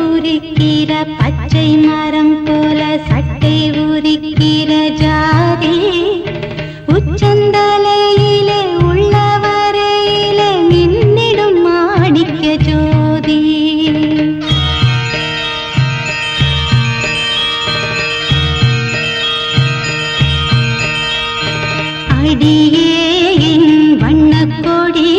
ஊரிக்கிற பச்சை மரம் போல சட்டை ஊரிக்கிற ஜாதி. உச்சந்தலையிலே உள்ள வரையிலே நின்னிடும் மாணிக்க ஜோதி. அடியே என் வண்ணக்கொடி